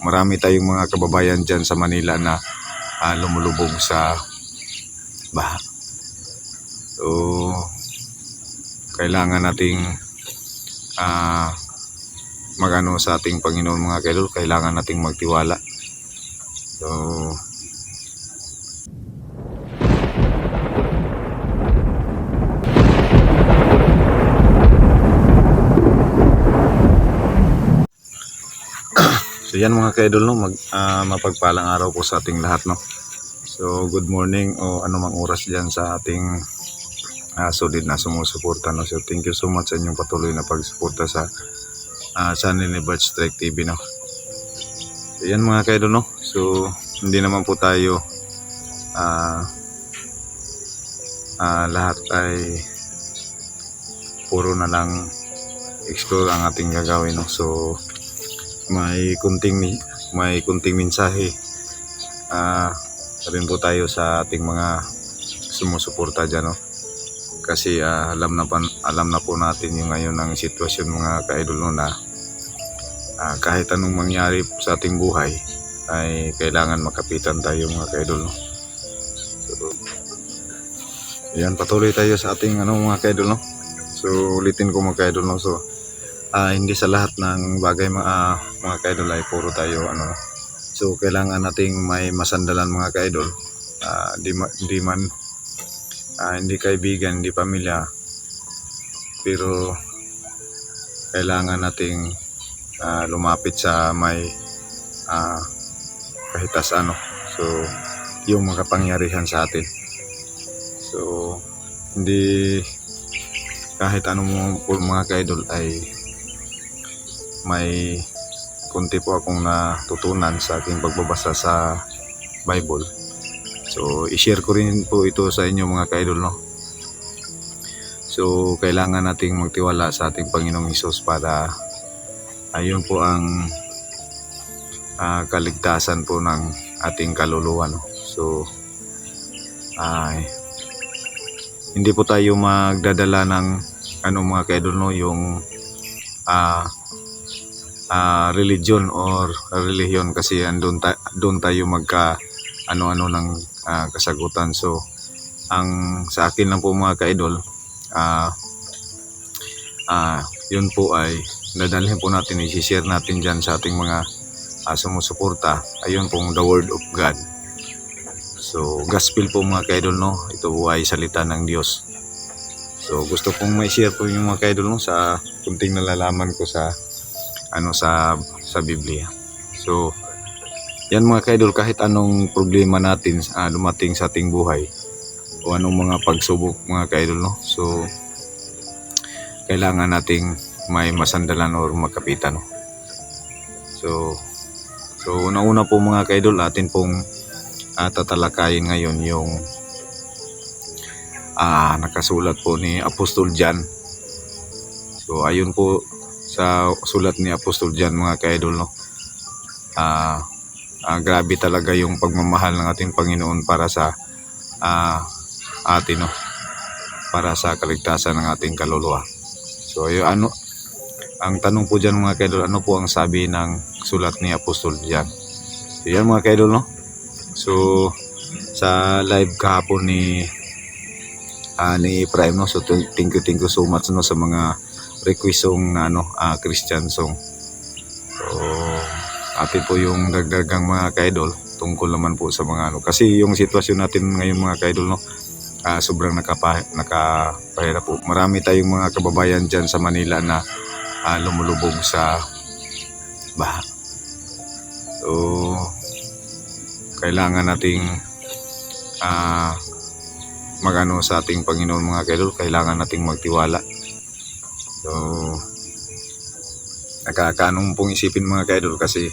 marami tayong mga kababayan dyan sa Manila na ah, lumulubog sa baha. So, kailangan nating ah, magano sa ating Panginoon mga kaidol, kailangan nating magtiwala. So, yan mga ka-idol no, mag, ah, mapagpalang araw po sa ating lahat no. So good morning o anumang oras diyan sa ating uh, solid na sumusuporta no. So thank you so much sa inyong patuloy na pagsuporta sa ah, channel ni Bart Strike TV no. So yan mga ka-idol no. So hindi naman po tayo ah ah, lahat ay puro na lang explore ang ating gagawin no. So may kunting may kunting mensahe. Ah rin po tayo sa ating mga sumusuporta diyan no? Kasi ah, alam na pan, alam na po natin yung ngayon ng sitwasyon mga kaidol no na ah, kahit anong mangyari sa ating buhay ay kailangan makapitan tayo mga kaidol no? So, yan patuloy tayo sa ating ano mga kaidol no? So ulitin ko mga kaidol no? So ah, hindi sa lahat ng bagay mga mga kaidol ay puro tayo ano. So kailangan nating may masandalan mga kaidol. Ah, di, ma- di man ah, hindi kaibigan hindi pamilya. Pero kailangan nating ah, lumapit sa may ah, kahitas ano. So yung makapangyarihan sa atin. So hindi kahit mga, mga kaidol ay may kunti po akong natutunan sa aking pagbabasa sa Bible. So, i-share ko rin po ito sa inyo mga kaidol, no? So, kailangan nating magtiwala sa ating Panginoong Hesus para ayun po ang ah, kaligtasan po ng ating kaluluwa, no? So, ay hindi po tayo magdadala ng ano mga kaidol, no? Yung ah ah, religion or religion kasi andun, ta- doon tayo magka ano-ano ng ah, kasagutan. So, ang sa akin lang po mga kaidol, ah ah, yun po ay dadalhin po natin, i-share natin dyan sa ating mga ah, sumusuporta. Ayun pong the word of God. So, gospel po mga kaidol, no? Ito po ay salita ng Diyos. So, gusto kong may share po yung mga kaidol, no? Sa kunting nalalaman ko sa ano sa sa Biblia. So, yan mga kaidol, kahit anong problema natin ah, dumating sa ating buhay o anong mga pagsubok mga kaidol, no? So, kailangan nating may masandalan or makapitan, no? So, so una-una po mga kaidol, atin pong ah, tatalakayin ngayon yung ah, nakasulat po ni Apostol John. So, ayun po sa sulat ni Apostol John mga kaidol no. Ah, ah, grabe talaga yung pagmamahal ng ating Panginoon para sa ah, atin no. Para sa kaligtasan ng ating kaluluwa. So ayun ano ang tanong po diyan mga kaidol ano po ang sabi ng sulat ni Apostol John. So yan mga kaidol no. So sa live kahapon ni ah, ni Prime no. So thank you thank you so much no sa mga request song na ano, ah, Christian song. So, atin po yung dagdagang mga kaidol tungkol naman po sa mga ano. Kasi yung sitwasyon natin ngayon mga kaidol, no, ah, sobrang nakapa, nakapahirap po. Marami tayong mga kababayan dyan sa Manila na ah, lumulubog sa baha. So, kailangan nating ah, magano sa ating Panginoon mga kaidol, kailangan nating magtiwala. So, nakakaanong pong isipin mga kaidol kasi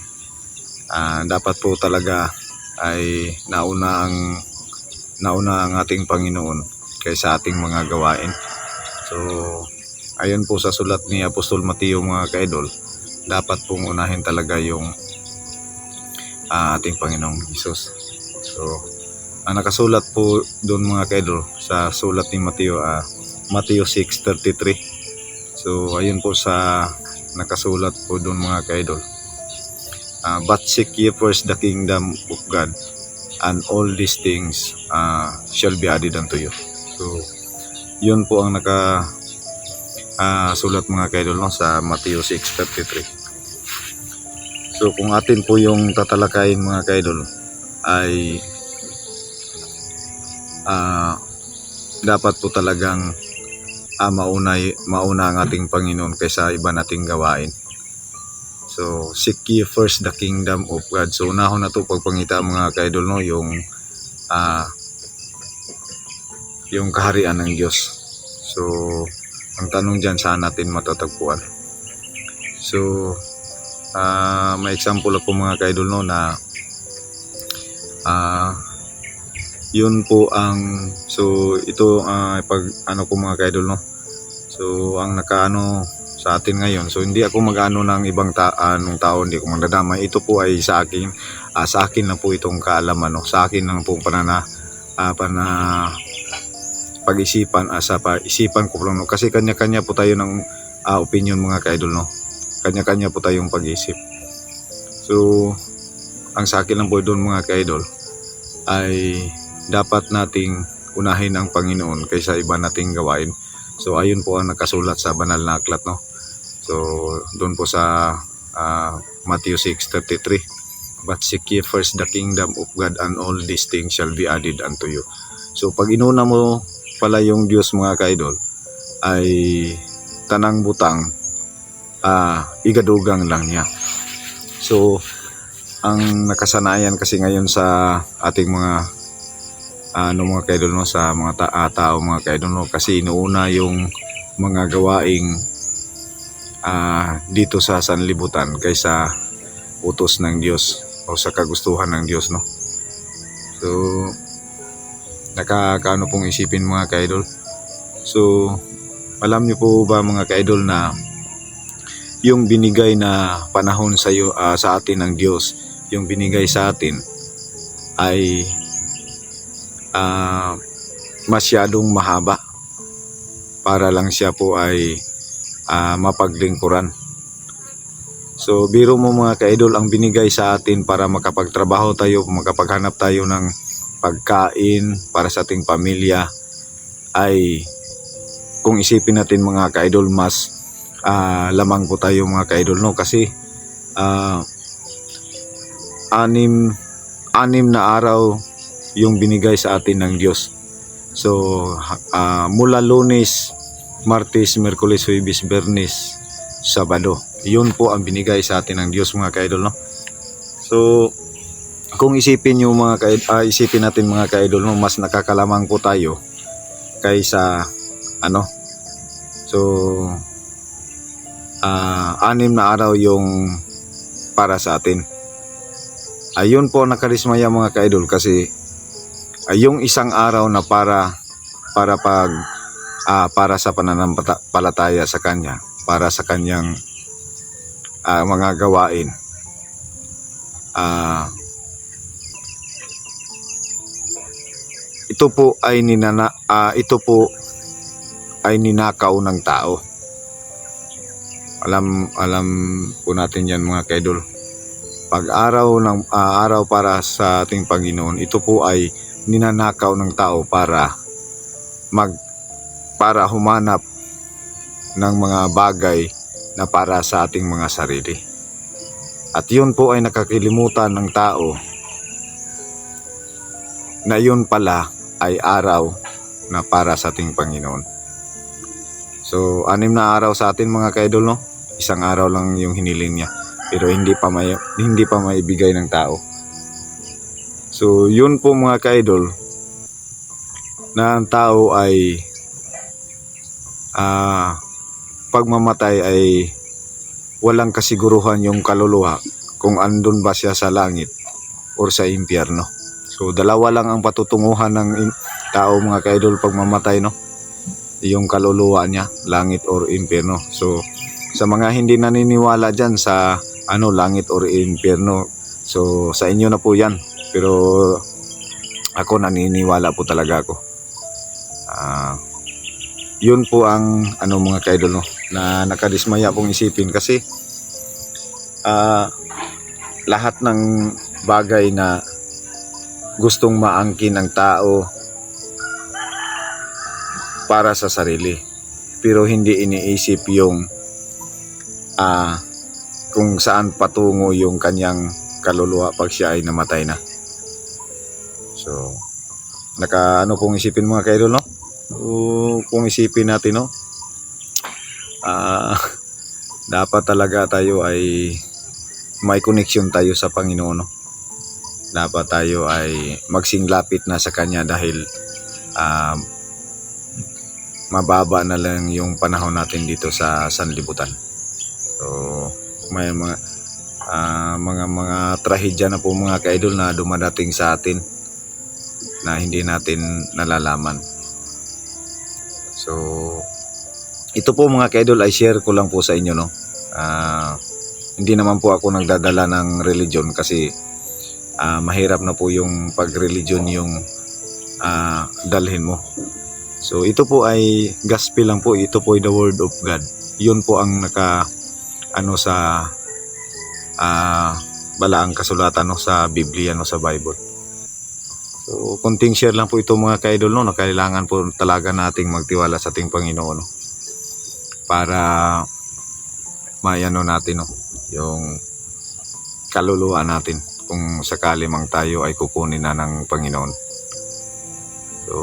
ah, dapat po talaga ay nauna ang nauna ang ating Panginoon kaysa ating mga gawain. So, ayon po sa sulat ni Apostol Mateo mga kaidol, dapat pong unahin talaga yung ah, ating Panginoong Hesus. So, ang nakasulat po doon mga kaidol sa sulat ni Mateo, ah, Mateo 6.33. So, ayun po sa nakasulat po doon mga kaidol. Ah, but seek ye first the kingdom of God and all these things ah, shall be added unto you. So, yun po ang naka ah, sulat mga kaidol no, sa Matthew 6.33. So, kung atin po yung tatalakayin mga kaidol ay ah, dapat po talagang ah, maunay, mauna ang ating Panginoon kaysa iba nating gawain. So, seek ye first the kingdom of God. So, unahon na to pagpangita mga kaidol no, yung ah yung kaharian ng Diyos. So, ang tanong dyan, saan natin matatagpuan? So, ah may example ako mga kaidol no na ah yun po ang so ito ah, pag ano ko mga kaidol no? So ang nakaano sa atin ngayon so hindi ako mag-ano ng ibang ta anong tao hindi ko magdadamay. Ito po ay sa akin ah, sa akin lang po itong kaalaman no? Sa akin lang po panana ah, pana pag-isipan ah, sa pag-isipan ko lang no? Kasi kanya-kanya po tayo ng ah, opinion mga kaidol no? Kanya-kanya po tayong pag-isip so ang sa akin lang po doon mga kaidol ay dapat nating unahin ang Panginoon kaysa iba nating gawain. So ayun po ang nakasulat sa banal na aklat no. So doon po sa ah, Matthew 6:33. But seek ye first the kingdom of God and all these things shall be added unto you. So pag inuna mo pala yung Diyos mga kaidol ay tanang butang ah igadugang lang niya. So ang nakasanayan kasi ngayon sa ating mga ano mga kaidol no sa mga ta- ah, tao mga kaidol no? Kasi inuuna yung mga gawaing ah, dito sa sanlibutan kaysa utos ng Diyos o sa kagustuhan ng Diyos no? So nakakaano pong isipin mga kaidol? So alam niyo po ba mga kaidol na yung binigay na panahon sa iyo ah, sa atin ng Diyos yung binigay sa atin ay ah, masyadong mahaba para lang siya po ay ah, mapaglingkuran. So biro mo mga kaidol ang binigay sa atin para makapagtrabaho tayo, makapaghanap tayo ng pagkain para sa ating pamilya ay kung isipin natin mga kaidol mas ah, lamang po tayo mga kaidol no kasi ah, anim anim na araw yung binigay sa atin ng Diyos. So, ah, mula lunes, martes, merkulis, huwebes, bernes, sabado. Yun po ang binigay sa atin ng Diyos mga kaidol, no? So, kung isipin nyo mga kaidol, ah, isipin natin mga kaidol, no, mas nakakalamang po tayo kaysa, ano, so, ah, anim na araw yung para sa atin. Ayun po nakarismaya mga kaidol kasi ay yung isang araw na para para pag ah, para sa pananampalataya sa kanya, para sa kanyang ah, mga gawain. Ah, ito po ay ninana ah, ito po ay ninakaw ng tao. Alam alam po natin 'yan mga kaidol. Pag araw ng ah, araw para sa ating Panginoon, ito po ay ninanakaw ng tao para mag para humanap ng mga bagay na para sa ating mga sarili. At yun po ay nakakilimutan ng tao na yun pala ay araw na para sa ating Panginoon. So, anim na araw sa atin mga kaidol, no? Isang araw lang yung hiniling niya. Pero hindi pa may, hindi pa maibigay ng tao. So, yun po mga kaidol na ang tao ay ah pagmamatay ay walang kasiguruhan yung kaluluwa kung andun ba siya sa langit or sa impyerno. So, dalawa lang ang patutunguhan ng tao mga kaidol pag mamatay, no? Yung kaluluwa niya, langit or impyerno. So, sa mga hindi naniniwala dyan sa ano, langit or impyerno, so sa inyo na po yan. Pero ako naniniwala po talaga ako. Ah, yun po ang ano mga kaidol no, na nakadismaya pong isipin kasi ah lahat ng bagay na gustong maangkin ng tao para sa sarili pero hindi iniisip yung ah kung saan patungo yung kanyang kaluluwa pag siya ay namatay na. Naka ano pong isipin mga kaidol, no? O, kung isipin natin, no? Ah, dapat talaga tayo ay may connection tayo sa Panginoon, no? Dapat tayo ay magsinglapit na sa Kanya dahil ah, mababa na lang yung panahon natin dito sa sanlibutan. So, may mga ah, mga mga trahedya na po mga kaidol na dumadating sa atin na hindi natin nalalaman. So, ito po mga kaidol ay share ko lang po sa inyo no. Ah, hindi naman po ako nagdadala ng religion kasi ah, mahirap na po yung pag-religion yung ah, dalhin mo. So ito po ay gospel lang po, ito po ay the word of God. Yun po ang naka ano sa ah balaang kasulatan no sa Biblia no sa Bible. So konting share lang po ito mga kaidol no, na kailangan po talaga nating magtiwala sa ating Panginoon no? para mayano natin no, yung kaluluwa natin kung sakali mang tayo ay kukunin na ng Panginoon. So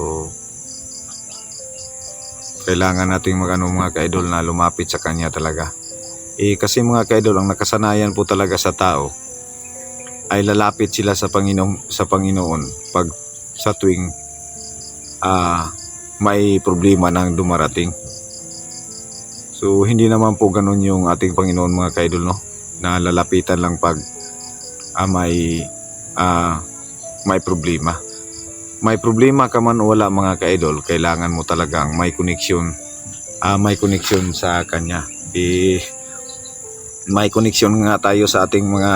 kailangan nating magano mga kaidol na lumapit sa kanya talaga. Eh kasi mga kaidol ang nakasanayan po talaga sa tao ay lalapit sila sa Panginoon sa Panginoon pag sa tuwing ah may problema nang dumarating. So hindi naman po ganun yung ating Panginoon mga kaidol no na lalapitan lang pag ah, may ah, may problema. May problema ka man o wala mga kaidol, kailangan mo talagang may connection ah, may connection sa kanya. Eh, may connection nga tayo sa ating mga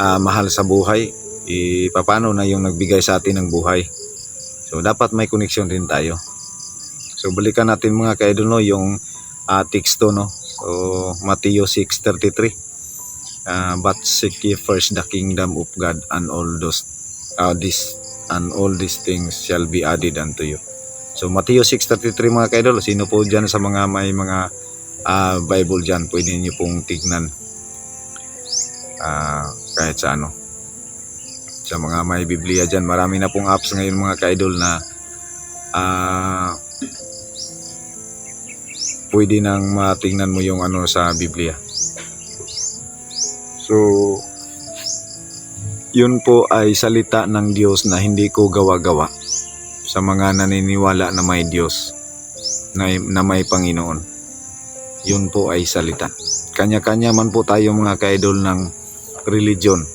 ah, mahal sa buhay. Eh, paano na yung nagbigay sa atin ng buhay? So, dapat may connection din tayo. So, balikan natin mga kaidol no, yung ah, teksto no. So, Mateo 6:33. Uh, but seek ye first the kingdom of God and all those uh, this and all these things shall be added unto you. So Mateo 6:33 mga kaidol, sino po diyan sa mga may mga ah, Bible diyan, pwede niyo pong tignan. Ah, kahit sa ano. Sa mga may Biblia diyan, marami na pong apps ngayon mga kaidol na ah pwede nang matingnan mo yung ano sa Biblia. So, yun po ay salita ng Diyos na hindi ko gawa-gawa sa mga naniniwala na may Diyos, na, na may Panginoon. Yun po ay salita. Kanya-kanya man po tayo mga kaidol ng religion,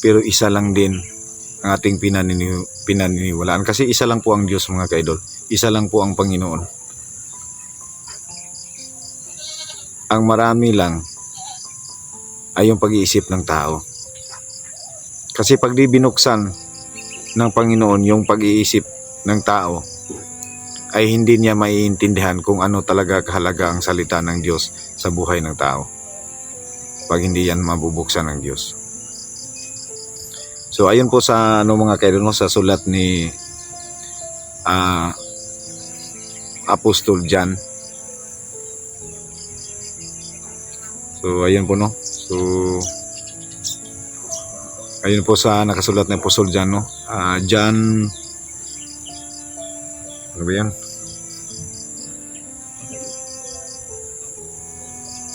pero isa lang din ang ating pinanini, pinaniniwalaan. Kasi isa lang po ang Diyos mga kaidol. Isa lang po ang Panginoon. Ang marami lang ay yung pag-iisip ng tao. Kasi pag di binuksan ng Panginoon yung pag-iisip ng tao, ay hindi niya maiintindihan kung ano talaga kahalaga ang salita ng Diyos sa buhay ng tao. Pag hindi yan mabubuksan ng Diyos. So ayun po sa ano mga kaidol no, sa sulat ni ah, Apostol John. So ayun po no. So ayun po sa nakasulat ng Apostol John no. Ah, John ano ba yan?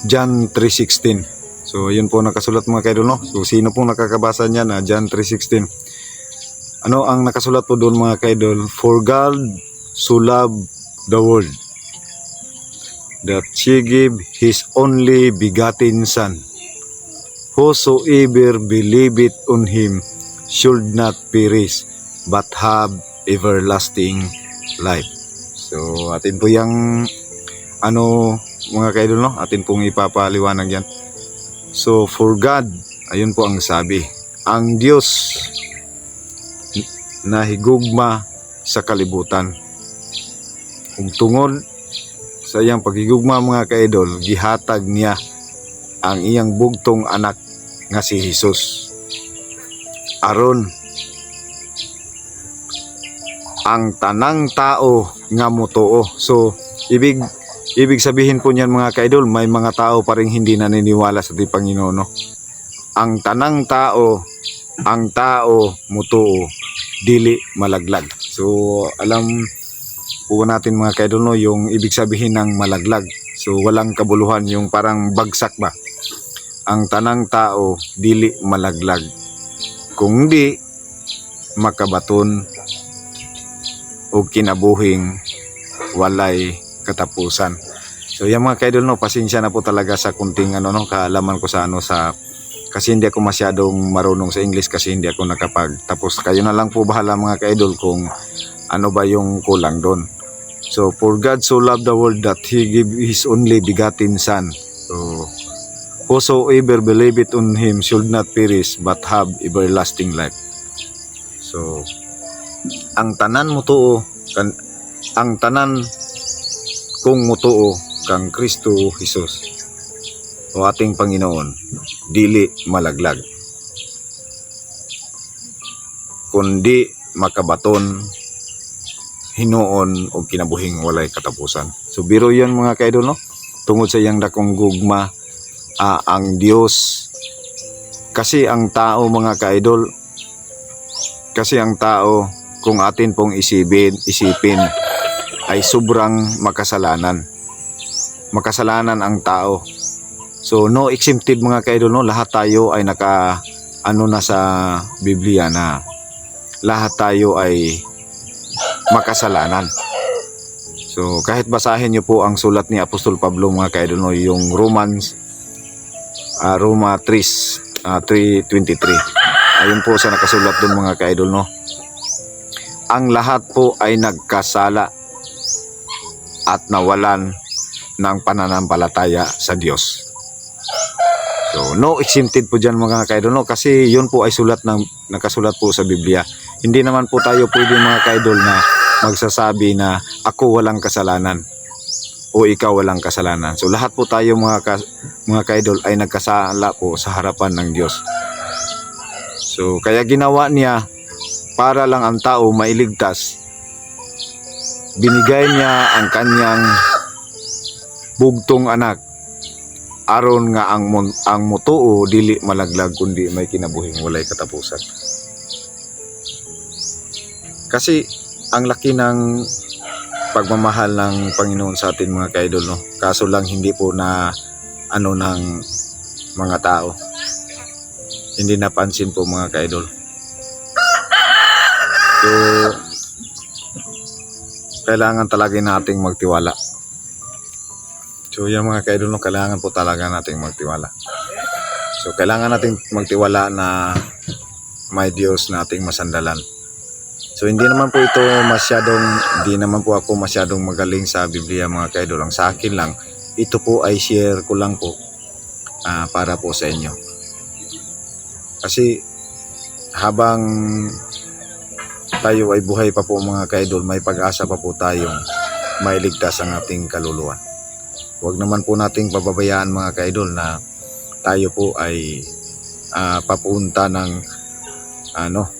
John 3.16 So, yun po nakasulat mga kaidol, no? So, sino pong nakakabasa niyan na John 3.16? Ano ang nakasulat po doon mga kaidol? For God so loved the world that He gave His only begotten Son. Whosoever believeth on Him should not perish, but have everlasting life. So, atin po yung ano mga kaidol, no? Atin pong ipapaliwanag yan. So, for God, ayun po ang sabi, ang Diyos na higugma sa kalibutan. Ug tungod sa iyang paghigugma mga kaidol, gihatag niya ang iyang bugtong anak nga si Jesus. Aron ang tanang tao nga mutuo. So, ibig ibig sabihin po niyan mga kaidol, may mga tao pa rin hindi naniniwala sa ating Panginoon. No? Ang tanang tao, ang tao mutuo, dili malaglag. So, alam po natin mga kaidol no, yung ibig sabihin ng malaglag. So, walang kabuluhan, yung parang bagsak ba? Ang tanang tao, dili malaglag. Kung di, makabaton o kinabuhing walay katapusan. So yung mga kaidol no, pasensya na po talaga sa kunting ano no, kaalaman ko sa ano sa kasi hindi ako masyadong marunong sa English kasi hindi ako nakapag. Tapos kayo na lang po bahala mga kaidol kung ano ba yung kulang doon. So for God so loved the world that he gave his only begotten son. So whosoever believeth on him should not perish but have everlasting life. So ang tanan mo tuo kan ang tanan kung mutuo kang Kristo Jesus o ating Panginoon dili malaglag. Kundi makabaton hinuon o kinabuhing walay katapusan. So biro yan mga kaidol no tungod sa iyang dakong gugma ah, ang Dios kasi ang tao mga kaidol kasi ang tao kung atin pong isipin, isipin ay sobrang makasalanan. Makasalanan ang tao. So no exempted mga kaidol no, lahat tayo ay naka ano na sa Biblia na lahat tayo ay makasalanan. So kahit basahin niyo po ang sulat ni Apostol Pablo mga kaidol no, yung Romans ah, Roma 3 ah, 3:23. Ayun po sa nakasulat doon mga kaidol no ang lahat po ay nagkasala at nawalan ng pananampalataya sa Diyos. So, no exempted po dyan mga kaidol, no? Kasi yun po ay sulat ng, nakasulat po sa Biblia. Hindi naman po tayo pwede mga kaidol na magsasabi na ako walang kasalanan o ikaw walang kasalanan. So, lahat po tayo mga, ka, mga kaidol ay nagkasala po sa harapan ng Diyos. So, kaya ginawa niya para lang ang tao mailigtas, binigay niya ang kanyang bugtong anak aron nga ang ang mutuo dili malaglag kundi may kinabuhing walay katapusan. Kasi ang laki ng pagmamahal ng Panginoon sa atin mga kaidol no. Kaso lang hindi po na ano ng mga tao. Hindi napansin po mga kaidol. So, kailangan talaga nating magtiwala. So, yung mga kaidol, no, kailangan po talaga nating magtiwala. So, kailangan nating magtiwala na may Diyos na ating masandalan. So, hindi naman po ito masyadong, hindi naman po ako masyadong magaling sa Biblia mga kaidol. Ang sa akin lang, ito po ay share ko lang po ah, para po sa inyo. Kasi habang tayo ay buhay pa po mga kaidol, may pag-asa pa po tayong mailigtas ang ating kaluluwa. Huwag naman po nating pababayaan mga kaidol na tayo po ay ah, papunta ng ano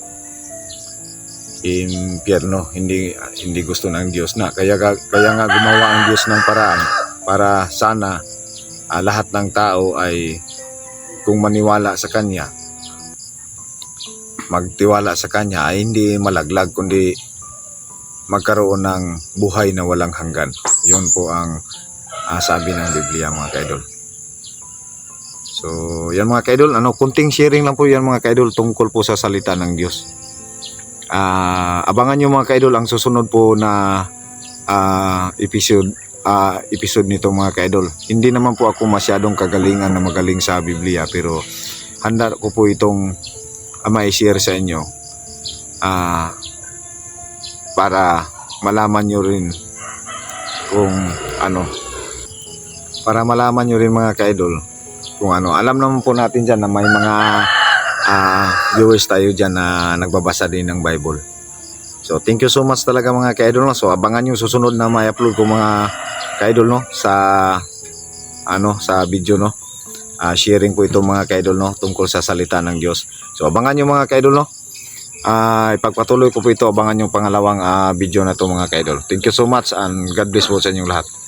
impyerno. Hindi hindi gusto ng Diyos na. Kaya kaya nga gumawa ang Diyos ng paraan para sana ah, lahat ng tao ay kung maniwala sa kanya magtiwala sa kanya ay hindi malaglag kundi magkaroon ng buhay na walang hanggan. Yun po ang ah, sabi ng Biblia mga kaidol. So, yan mga kaidol, ano, kunting sharing lang po yan mga kaidol tungkol po sa salita ng Diyos. Ah, abangan nyo mga kaidol ang susunod po na ah, episode ah, episode nito mga kaidol. Hindi naman po ako masyadong kagalingan na magaling sa Biblia pero handa ko po itong uh, mai-share sa inyo ah para malaman nyo rin kung ano. Para malaman nyo rin mga kaidol kung ano. Alam naman po natin dyan na may mga ah, viewers tayo dyan na nagbabasa din ng Bible. So thank you so much talaga mga kaidol no? so abangan yung susunod na may upload ko mga kaidol no? Sa ano sa video no ah, sharing po ito mga kaidol no tungkol sa salita ng Diyos. So abangan nyo mga kaidol no. Ah, ipagpatuloy ko po ito abangan yung pangalawang ah, video na to mga kaidol. Thank you so much and God bless po sa inyong lahat.